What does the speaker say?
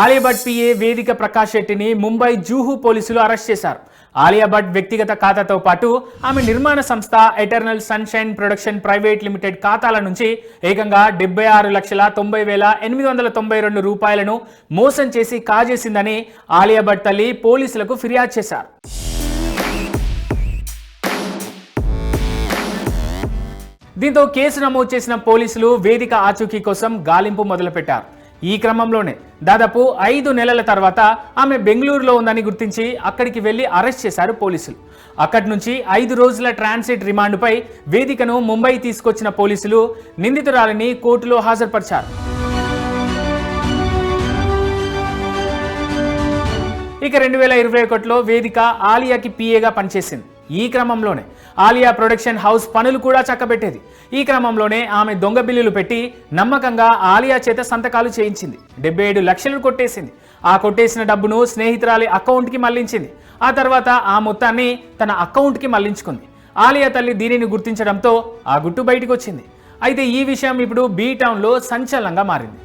Alia Bhatt PA వేదిక ప్రకాష్ శెట్టిని ముంబై జూహు పోలీసులు arrest చేశారు. ఆలియా భట్ వ్యక్తిగత ఖాతాతో పాటు ఆమె నిర్మాణ సంస్థ eternal sunshine production private limited ఖాతాల నుంచి ఏకంగా డెబ్బై ఆరు లక్షల తొంభై వేల ఎనిమిది వందల తొంభై రెండు రూపాయలను మోసం చేసి కాజేసిందని ఆలియా భట్ తల్లి పోలీసులకు ఫిర్యాదు చేశారు. దీంతో కేసు నమోదు చేసిన పోలీసులు వేదిక ఆచూకీ కోసం గాలింపు మొదలుపెట్టారు. ఈ క్రమంలోనే దాదాపు ఐదు నెలల తర్వాత ఆమె బెంగళూరులో ఉందని గుర్తించి అక్కడికి వెళ్ళి అరెస్ట్ చేశారు పోలీసులు. అక్కడి నుంచి ఐదు రోజుల ట్రాన్సిట్ రిమాండ్పై వేదికను ముంబై తీసుకొచ్చిన పోలీసులు నిందితురాలిని కోర్టులో హాజరుపరిచారు. ఇక రెండు వేల ఇరవై ఒకటిలో వేదిక ఆలియాకి పిఏగా పనిచేసింది. ఈ క్రమంలోనే ఆలియా ప్రొడక్షన్ హౌస్ పనులు కూడా చక్కబెట్టేది. ఈ క్రమంలోనే ఆమె దొంగ బిల్లులు పెట్టి నమ్మకంగా ఆలియా చేత సంతకాలు చేయించింది. డెబ్బై ఏడు లక్షలు కొట్టేసింది. ఆ కొట్టేసిన డబ్బును స్నేహితురాలి అకౌంట్కి మళ్ళించింది. ఆ తర్వాత ఆ మొత్తాన్ని తన అకౌంట్కి మళ్ళించుకుంది. ఆలియా తల్లి దీనిని గుర్తించడంతో ఆ గుట్టు బయటకు వచ్చింది అయితే ఈ విషయం ఇప్పుడు బీ టౌన్లో సంచలనంగా మారింది.